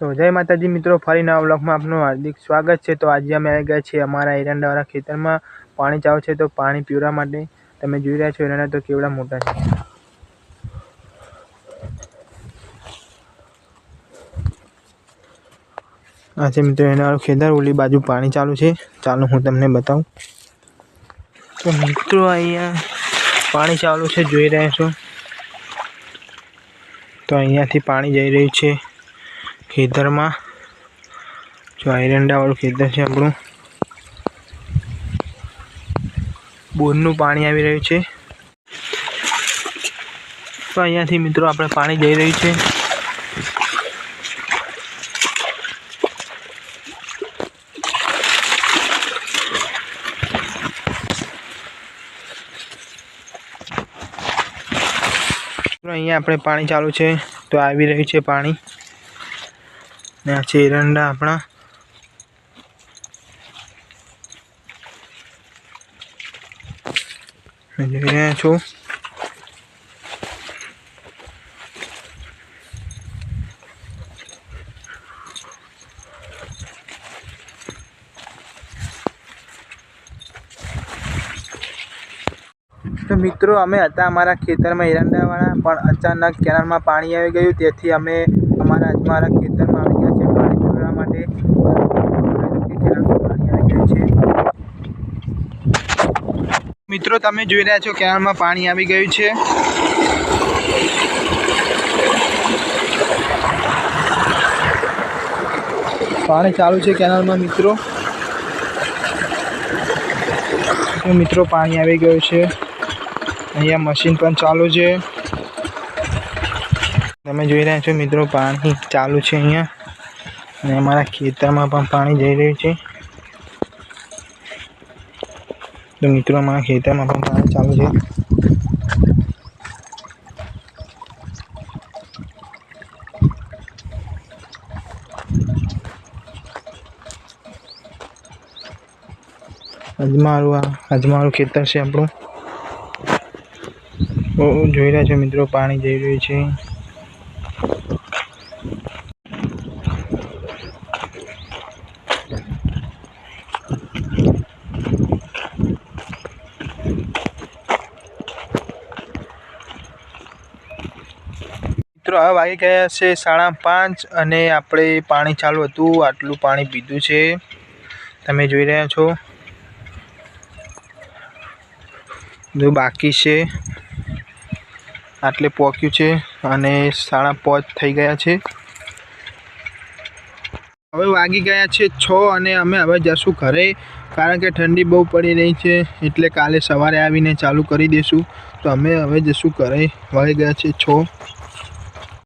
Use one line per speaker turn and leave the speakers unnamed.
તો જય માતાજી મિત્રો, ફરી નવા બ્લોકમાં આપનું હાર્દિક સ્વાગત છે. તો આજે અમે આવી ગયા છીએ અમારા એરંડાવાળા ખેતરમાં. પાણી ચાવ છે તો પાણી પીવવા માટે. તમે જોઈ રહ્યા છો એરંડા તો કેવડા મોટા છે. આ છે મિત્રો એના ખેતર, ઓલી બાજુ પાણી ચાલુ છે. ચાલો હું તમને બતાવું. તો મિત્રો અહીંયા પાણી ચાલુ છે, જોઈ રહ્યા છો. તો અહીંયાથી પાણી જઈ રહ્યું છે. ખેતરમાં. જો એરંડાવાળું ખેતર છે આપણું. બોરનું પાણી આવી રહ્યું છે. તો અહીંયાથી મિત્રો આપણે પાણી જઈ રહ્યું છે. અહીંયા આપણે પાણી ચાલુ છે. તો આવી રહ્યું છે પાણી. ને આ છે એરંડા આપણા. જોઈ રહ્યા છો. તો મિત્રો, અમે હતા અમારા ખેતરમાં એરંડાવાળા, પણ અચાનક કેનાલમાં પાણી આવી ગયું. તેથી અમે અમારા અમારા ખેતરમાં મિત્રો, તમે જોઈ રહ્યા છો કેનાલમાં પાણી આવી ગયું છે. પાણી ચાલુ છે કેનાલમાં, મિત્રો. મિત્રો, પાણી આવી ગયું છે. અહીંયા મશીન પણ ચાલુ છે. તમે જોઈ રહ્યા છો, મિત્રો, પાણી ચાલુ છે અહીંયા. અને અમારા ખેતરમાં પણ પાણી જઈ રહ્યું છે. તો મિત્રો, અમારા ખેતરમાં પણ પાણી ચાલુ છે. અજમારું આ અજમારું ખેતર છે આપણું. બહુ જોઈ રહ્યા છો મિત્રો, પાણી જઈ રહ્યું છે. મિત્રો, હવે વાગી ગયા છે સાડા પાંચ અને આપણે પાણી ચાલુ હતું, આટલું પાણી પીધું છે. તમે જોઈ રહ્યા છો. બધું બાકી છે. આટલે પોક્યું છે અને સાડા પાંચ થઈ ગયા છે. હવે વાગી ગયા છે છ અને અમે હવે જશું ઘરે, કારણ કે ઠંડી બહુ પડી રહી છે, એટલે કાલે સવારે આવીને ચાલુ કરી દઈશું તો અમે હવે જશું ઘરે, વાગી ગયા છે છ.